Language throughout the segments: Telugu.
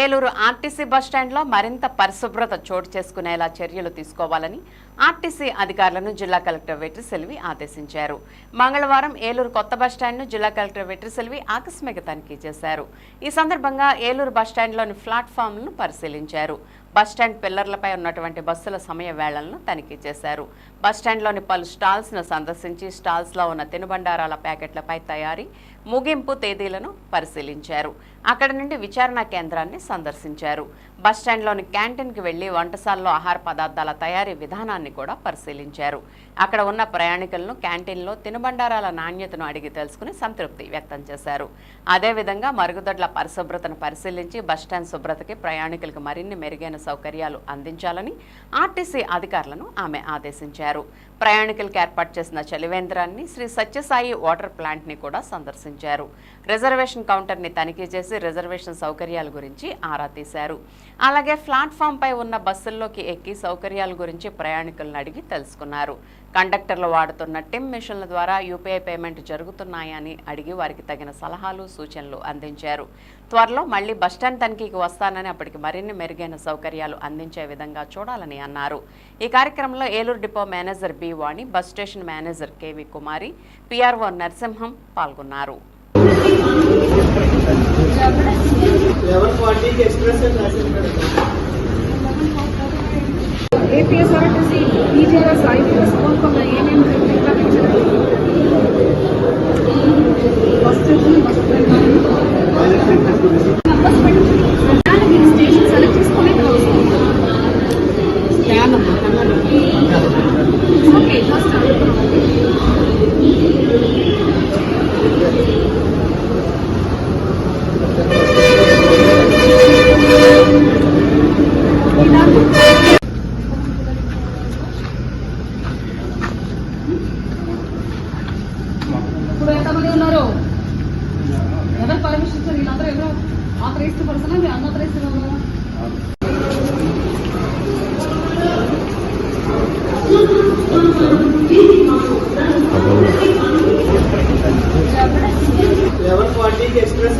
ఏలూరు ఆర్టీసీ బస్టాండ్లో మరింత పరిశుభ్రత చోటు చేసుకునేలా చర్యలు తీసుకోవాలని ఆర్టీసీ అధికారులను జిల్లా కలెక్టర్ వెట్రిసెల్వి ఆదేశించారు. మంగళవారం ఏలూరు కొత్త బస్టాండ్ను జిల్లా కలెక్టర్ వెట్రిసెల్వి ఆకస్మిక తనిఖీ చేశారు. ఈ సందర్భంగా ఏలూరు బస్టాండ్లోని ప్లాట్ఫామ్లను పరిశీలించారు. బస్టాండ్ పిల్లర్లపై ఉన్నటువంటి బస్సుల సమయ వేళలను తనిఖీ చేశారు. బస్టాండ్లోని పలు స్టాల్స్ను సందర్శించి స్టాల్స్లో ఉన్న తినుబండారాల ప్యాకెట్లపై తయారీ ముగింపు తేదీలను పరిశీలించారు. అక్కడ నుండి విచారణ కేంద్రాన్ని సందర్శించారు. బస్టాండ్లోని క్యాంటీన్కి వెళ్ళి వంటశాలలో ఆహార పదార్థాల తయారీ విధానాన్ని కూడా పరిశీలించారు. అక్కడ ఉన్న ప్రయాణికులను క్యాంటీన్లో తినుబండారాల నాణ్యతను అడిగి తెలుసుకుని సంతృప్తి వ్యక్తం చేశారు. అదేవిధంగా మరుగుదొడ్ల పరిశుభ్రతను పరిశీలించి బస్టాండ్ శుభ్రతకి ప్రయాణికులకు మరిన్ని మెరుగైన సౌకర్యాలు అందించాలని ఆర్టీసీ అధికారులను ఆమె ఆదేశించారు. ప్రయాణికులకు ఏర్పాటు చేసిన చలివేంద్రాన్ని శ్రీ సత్యసాయి వాటర్ ప్లాంట్ని కూడా సందర్శించారు. రిజర్వేషన్ కౌంటర్ని తనిఖీ చేసి రిజర్వేషన్ సౌకర్యాల గురించి ఆరా తీశారు. అలాగే ప్లాట్ఫామ్పై ఉన్న బస్సుల్లోకి ఎక్కి సౌకర్యాల గురించి ప్రయాణికులను అడిగి తెలుసుకున్నారు. కండక్టర్లు వాడుతున్న టిమ్ మిషన్ల ద్వారా యూపీఐ పేమెంట్ జరుగుతున్నాయని అడిగి వారికి తగిన సలహాలు సూచనలు అందించారు. త్వరలో మళ్ళీ బస్టాండ్ తనిఖీకి వస్తానని అప్పటికి మరిన్ని మెరుగైన సౌకర్యాలు అందించే విధంగా చూడాలని అన్నారు. ఈ కార్యక్రమంలో Eluru depot manager B Vani bus station manager KV Kumari PRO Narasimham పాల్గొన్నారు. APS are a disease. EGRS, IPS, all from the ANM data picture. Hospital, hospital. Okay, first time. ఇప్పుడు ఎంతమంది ఉన్నారు ఎవరు పర్మిషన్ ఇచ్చారు వీళ్ళందరూ ఎవరు ఆథరైజ్డ్ పర్సనా మీరు అన్ఆథరైజ్డ్ ఉన్నారా లెవెన్ ఫార్టీకి ఎక్స్ప్రెస్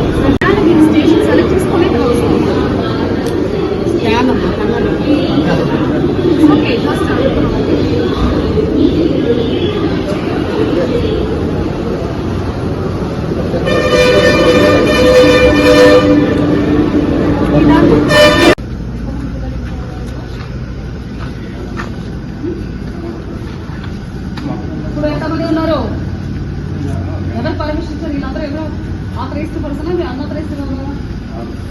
ആ ക്രൈസ്റ്റ് പേഴ്സണാ അന്നോ ക്രൈസ്റ്റ് പേഴ്സണാ